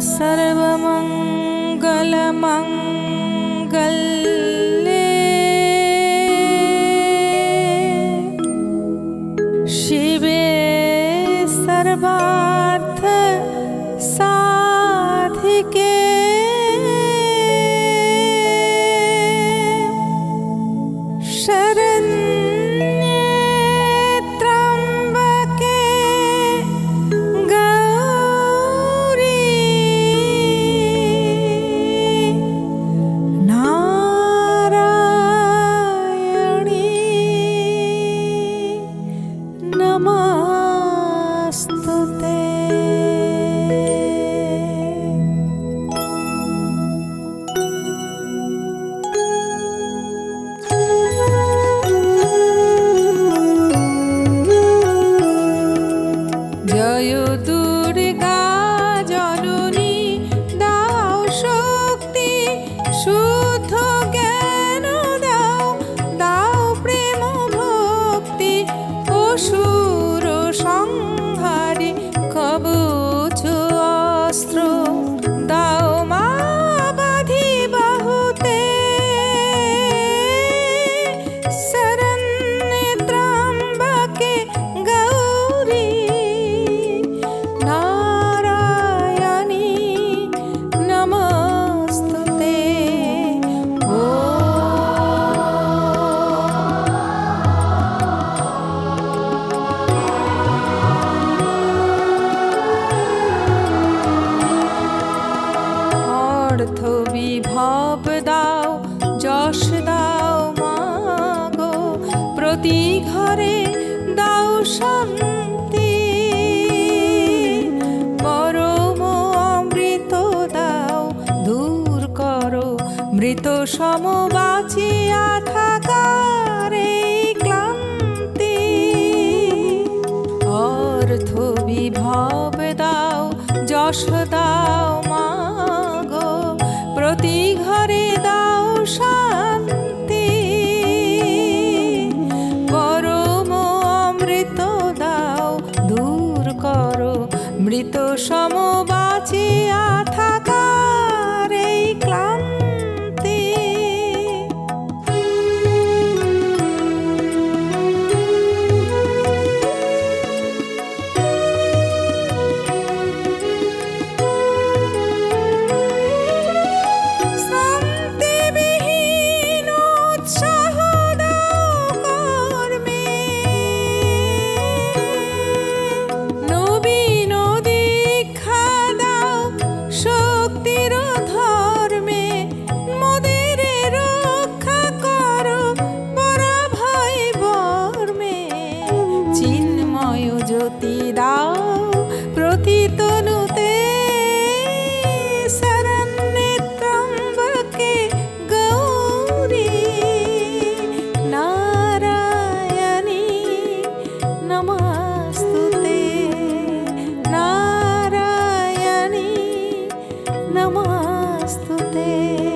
सर्वमङ्गलमङ्ग सर्वार्थ साधिके। অর্থ বিভব দাও, যশ দাও মাগো প্রতি ঘরে দাও শান্তি। পরম অমৃত দাও, দূর করো। মৃত সম বাঁচিয়া থাকার ক্লান্তি। অর্থ বিভব দাও, যশ দাও মাগো প্রতি ঘরে দাও শান্তি। পরম অমৃত দাও দূর করো মৃত সম नमास्तु ते।